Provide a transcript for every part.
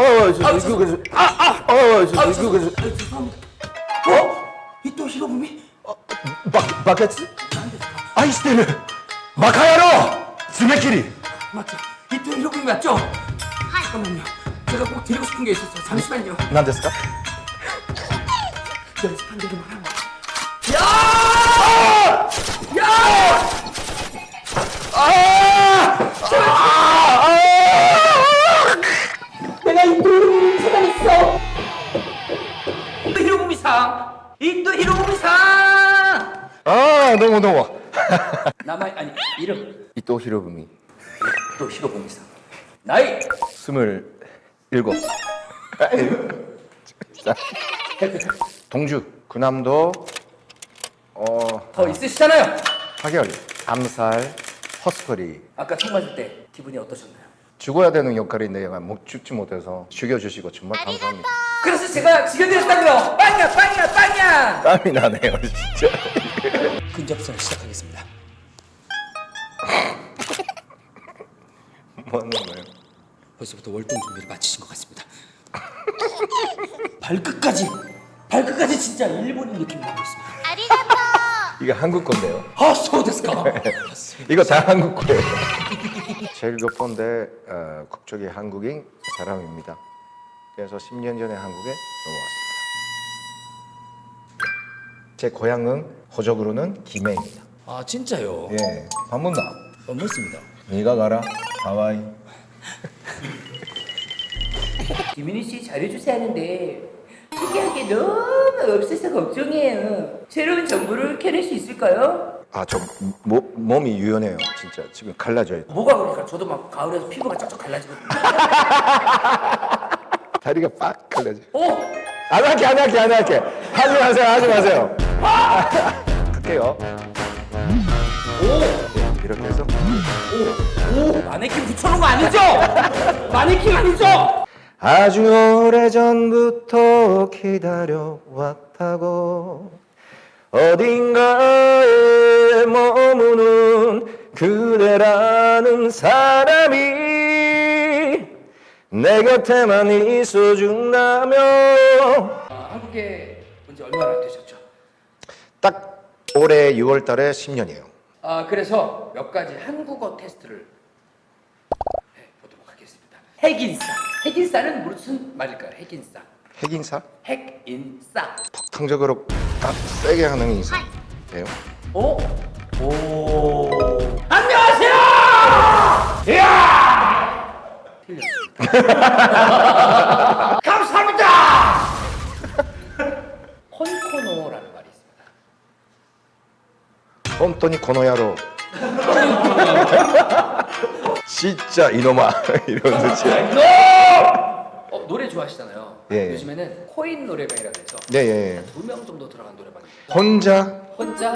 어, 저, 저, 그, 그, 아, 아, 어, 저, 아, 저, 그, 그, 죄송합니다. 아, 죄송합니다. 어? 이또 히로부미? 바, 바켓스? 아이스테르! 마카야로! 스메키리! 맞죠? 이또 히로부미 맞죠? 잠깐만요. 제가 꼭 드리고 싶은 게 있었어요. 잠시만요. 난ですか? 연습한 대로만 하면. 아, 너무 너무. 나만 아니 이름 이또 히로부미. 또 히로부미상. 나이 스물 일곱. 자, 동주, 구남도, 어, 더 있으시잖아요. 하결, 암살, 허스커리. 아까 총 맞을 때 기분이 어떠셨나요? 죽어야 되는 역할인데 못 죽지 못해서 죽여주시고 정말 감사합니다. 그래서 제가 지켜드렸다고요. 빵야 빵야 빵야. 땀이 나네요, 진짜. 근접선을 시작하겠습니다. 뭐 하는 거예요? 벌써부터 월동 준비를 마치신 것 같습니다. 발끝까지 발끝까지 진짜 일본인 느낌이 나고 있습니다. 이게 한국 건데요. 아 소데스까? 이거 다 한국 거예요. 제일 몇 번데 어, 국적이 한국인 사람입니다. 그래서 10년 전에 한국에 넘어왔습니다. 제 고향은 호적으로는 김해입니다. 아 진짜요? 예, 한번 나. 반갑습니다. 네가 가라 하와이. 김민희 씨 잘해주세요 하는데 특이한 게 너무 없어서 걱정이에요. 새로운 정보를 캐낼 수 있을까요? 아, 저 몸이 유연해요. 진짜 지금 갈라져요. 뭐가 그러니까 저도 막 가을에서 피부가 쫙쫙 갈라지거든요. 다리가 빡 갈라져. 어? 안 할게, 안 할게, 안 할게. 하지 마세요, 하지 마세요. 할게요. 예, 이렇게 해서. 오 마네킹 붙여놓은 거 아니죠? 마네킹 아니죠? 아주 오래전부터 기다려왔다고 어딘가에 머무는 그대라는 사람이 내 곁에만 있어준다면 아, 한국에 온지 얼마나 되셨죠? 딱 올해 6월 달에 10년이에요 아 그래서 몇 가지 한국어 테스트를 해 보도록 하겠습니다. 핵인싸. 핵인싸는 무슨 말일까요? 핵인싸. 핵인사? 핵인싸. 폭탄적으로 딱 세게 하는 인사예요 오. 오. 안녕하세요. 이야. 틀렸습니다. 감사합니다. 콘코노라는 말이 있습니다. 코노야로 진짜 이놈아 이런 뜻이 어, 노래 좋아하시잖아요. 예, 예. 요즘에는 코인 노래방이라고 해서 네 예 두 명 정도 들어간 노래방입니다. 혼자 혼자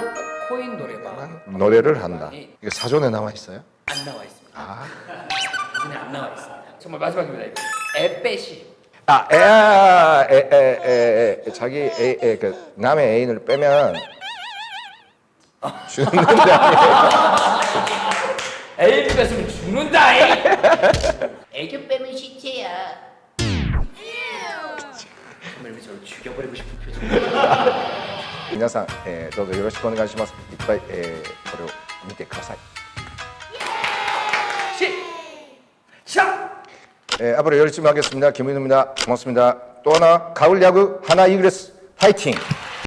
코인 노래방 노래를 한다 이거 사전에 나와 있어요? 안 나와 있습니다. 아, 사진에 안 나와 있습니다. 정말 마지막입니다. 이거. 에빼시. 아 에, 에, 에, 에, 에, 자기 애, 애, 그 남의 애인을 빼면 주는 데 에이 뺐으면 죽는다. 에이. 애교 빼면 시체야. 정말 왜 저를 죽여버리고 싶은 표정. 皆さん、えーどうぞよろしくお願いしますいっぱい、えーこれを見てください、 시. 작. 예, 앞으로 열심히 하겠습니다 김윤우입니다 고맙습니다 또 하나 가을 야구 하나 이글스 파이팅